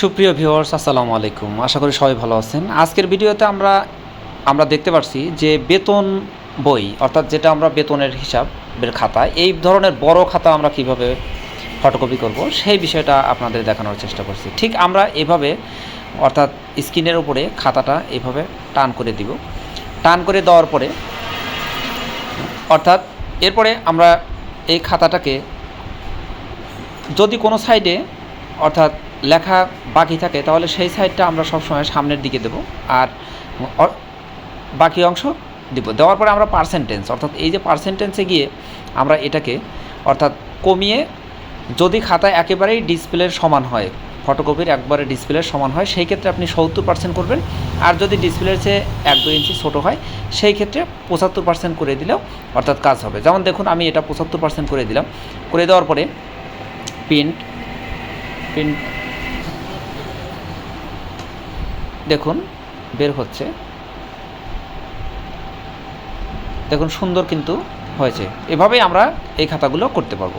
সুপ্রিয় ভিউয়ার্স, আসসালামু আলাইকুম। আশা করি সবাই ভালো আছেন। আজকের ভিডিওতে আমরা আমরা দেখতে পাচ্ছি যে বেতন বই, অর্থাৎ যেটা আমরা বেতনের হিসাবের খাতা, এই ধরনের বড় খাতা আমরা কীভাবে ফটোকপি করব, সেই বিষয়টা আপনাদের দেখানোর চেষ্টা করছি। ঠিক আমরা এভাবে, অর্থাৎ স্ক্রিনের উপরে খাতাটা এভাবে টান করে দিব। টান করে দেওয়ার পরে, অর্থাৎ এরপরে আমরা এই খাতাটাকে, যদি কোনো সাইডে অর্থাৎ লেখা বাকি থাকে, তাহলে সেই সাইডটা আমরা সবসময় সামনের দিকে দেব আর বাকি অংশ দেব। দেওয়ার পরে আমরা পার্সেন্টেন্স অর্থাৎ এই যে পার্সেন্টেন্সে গিয়ে আমরা এটাকে, অর্থাৎ কমিয়ে যদি খাতায় একেবারেই ডিসপ্লের সমান হয় ফটোকপির একবারে ডিসপ্লের সমান হয়, সেই ক্ষেত্রে আপনি সত্তর পার্সেন্ট করবেন। আর যদি ডিসপ্লের চেয়ে এক দুই ইঞ্চি ছোটো হয়, সেই ক্ষেত্রে পঁচাত্তর পার্সেন্ট করে দিলেও অর্থাৎ কাজ হবে। যেমন দেখুন, আমি এটা পঁচাত্তর পার্সেন্ট করে দিলাম। করে দেওয়ার পরে প্রিন্ট প্রিন্ট দেখুন বের হচ্ছে। দেখুন সুন্দর কিন্তু হয়েছে। এভাবেই আমরা এই খাতাগুলো করতে পারব।